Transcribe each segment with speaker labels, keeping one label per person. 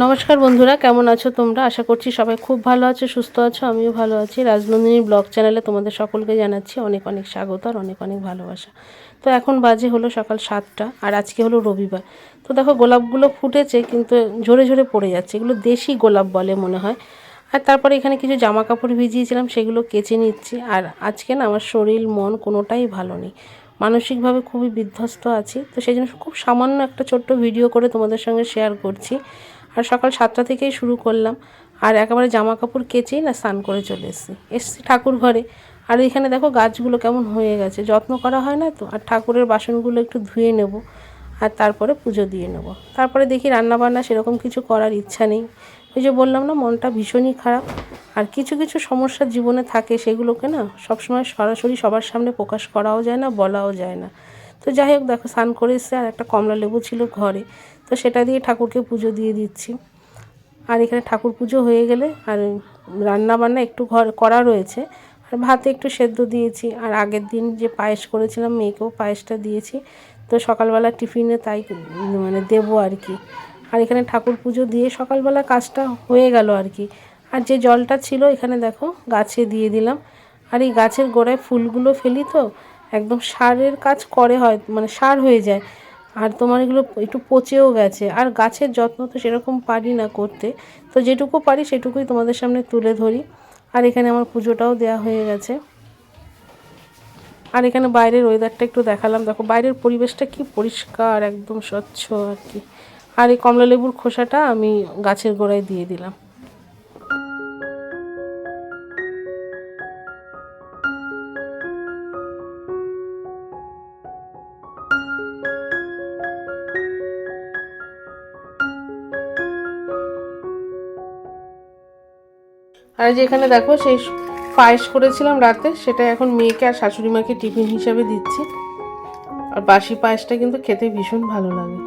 Speaker 1: নমস্কার বন্ধুরা, কেমন আছো তোমরা? আশা করছি সবাই খুব ভালো আছো, সুস্থ আছো, আমিও ভালো আছি। রাজনন্দিনী ব্লগ চ্যানেলে তোমাদের সকলকে জানাচ্ছি অনেক অনেক স্বাগত আর অনেক অনেক ভালোবাসা। তো এখন বাজে হলো সকাল সাতটা আর আজকে হলো রবিবার। তো দেখো, গোলাপগুলো ফুটেছে কিন্তু ঝরে ঝরে পড়ে যাচ্ছে। এগুলো দেশি গোলাপ বলে মনে হয়। আর তারপরে এখানে কিছু জামা কাপড় ভিজিয়েছিলাম, সেগুলো কেচে নিচ্ছি। আর আজকে না, আমার শরীর, মন কোনোটাই ভালো নেই। মানসিকভাবে খুবই বিধ্বস্ত আছি। তো সেই জন্য খুব সামান্য একটা ছোট্ট ভিডিও করে তোমাদের সঙ্গে শেয়ার করছি। আর সকাল সাতটা থেকেই শুরু করলাম। আর একেবারে জামা কাপড় কেচেই না স্নান করে চলে এসেছি। এসছি ঠাকুর ঘরে। আর এখানে দেখো গাছগুলো কেমন হয়ে গেছে। যত্ন করা হয় না তো? আর ঠাকুরের বাসনগুলো একটু ধুয়ে নেব। আর তারপরে পুজো দিয়ে নেব। তারপরে দেখি রান্নাবান্না সেরকম কিছু করার ইচ্ছা নেই। ওই যে বললাম না, মনটা ভীষণই খারাপ। আর কিছু কিছু সমস্যা জীবনে থাকে, সেগুলোকে না সবসময় সরাসরি সবার সামনে প্রকাশ করাও যায় না, বলাও যায় না। তো যাই হোক, দেখো, স্নান করে এসছে আর একটা কমলা লেবু ছিল ঘরে। তো সেটা দিয়ে ঠাকুরকে পুজো দিয়ে দিচ্ছি। আর এখানে ঠাকুর পুজো হয়ে গেলে আর রান্না বান্না একটু ঘর, করা রয়েছে। আর ভাতে একটু সেদ্ধ দিয়েছি। আর আগের দিন যে পায়েস করেছিলাম, মেয়েকেও পায়েসটা দিয়েছি। তো সকালবেলা টিফিনে তাই মানে দেবো আর কি। আর এখানে ঠাকুর পুজো দিয়ে সকালবেলা কাজটা হয়ে গেল আর কি। আর যে জলটা ছিল, এখানে দেখো, গাছে দিয়ে দিলাম। আর এই গাছের গোড়ায় ফুলগুলো ফেলি তো একদম সারের কাজ করে হয় মানে সার হয়ে যায়। আর তোমার এগুলো একটু পচেও গেছে। আর গাছের যত্ন তো সেরকম পারি না করতে। তো যেটুকু পারি সেটুকুই তোমাদের সামনে তুলে ধরি। আর এখানে আমার পুজোটাও দেওয়া হয়ে গেছে। আর এখানে বাইরের ওয়েদারটা একটু দেখালাম। দেখো বাইরের পরিবেশটা কি পরিষ্কার, একদম স্বচ্ছ আর কি। আর এই কমলা লেবুর খোসাটা আমি গাছের গোড়ায় দিয়ে দিলাম। আর যেখানে দেখো, সেই পায়েস করেছিলাম রাতে, সেটা এখন মেয়েকে আর শাশুড়ি মাকে টিফিন হিসাবে দিচ্ছি। আর বাসি পায়েসটা কিন্তু খেতে ভীষণ ভালো লাগে।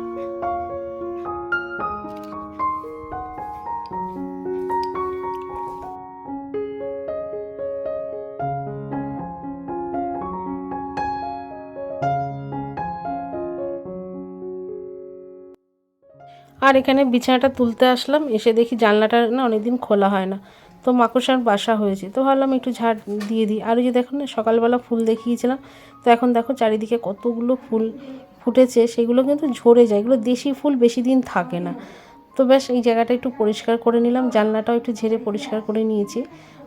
Speaker 1: আর এখানে বিছানাটা তুলতে আসলাম, এসে দেখি জানলাটা না অনেকদিন খোলা হয় না। তো মাকড়সার বাসা হয়েছে। তো ভাবলাম একটু ঝাড় দিয়ে দিই। আর ওই যে দেখো না, সকালবেলা ফুল দেখিয়েছিলাম। তো এখন দেখো চারিদিকে কতগুলো ফুল ফুটেছে, সেগুলো কিন্তু ঝরে যায়। এগুলো দেশি ফুল, বেশি দিন থাকে না। তো ব্যাস, এই জায়গাটা একটু পরিষ্কার করে নিলাম। জানলাটাও একটু ঝেড়ে পরিষ্কার করে নিয়েছি।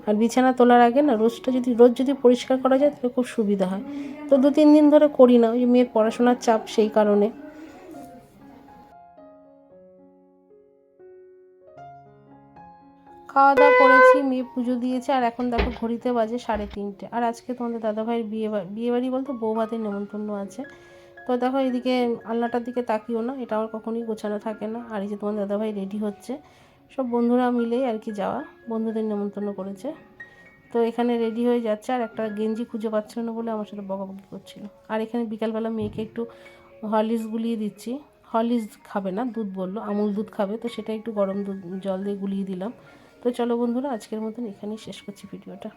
Speaker 1: আর বিছানা তোলার আগে না, রোজটা যদি, রোজ যদি পরিষ্কার করা যায়, তাহলে খুব সুবিধা হয়। তো দু তিন দিন ধরে করি না। ওই মেয়ের পড়াশোনার চাপ সেই কারণে। খাওয়া দাওয়া করেছি, মেয়ে পুজো দিয়েছে, আর এখন দেখো ঘড়িতে বাজে সাড়ে তিনটে। আর আজকে তোমাদের দাদাভাইয়ের বিয়ে বিয়ে বাড়ি বলতে বউ ভাতের নেমন্তন্ন আছে। তো দেখো এদিকে আলনাটার দিকে তাকিও না, এটা আমার কখনোই গোছানো থাকে না। আর এই যে তোমার দাদাভাই রেডি হচ্ছে। সব বন্ধুরা মিলেই আর কি যাওয়া, বন্ধুদের নেমন্তন্ন করেছে। তো এখানে রেডি হয়ে যাচ্ছে, আর একটা গেঞ্জি খুঁজে পাচ্ছিল না বলে আমার সাথে বকাবকি করছিল। আর এখানে বিকালবেলা মেয়েকে একটু হরলিক্স গুলিয়ে দিচ্ছি। হরলিক্স খাবে না, দুধ বলল, আমুল দুধ খাবে, তো সেটা একটু গরম দুধ, জল দিয়ে গুলিয়ে দিলাম। তো চলো বন্ধুরা আজকের মতন এখানেই শেষ করছি ভিডিওটা।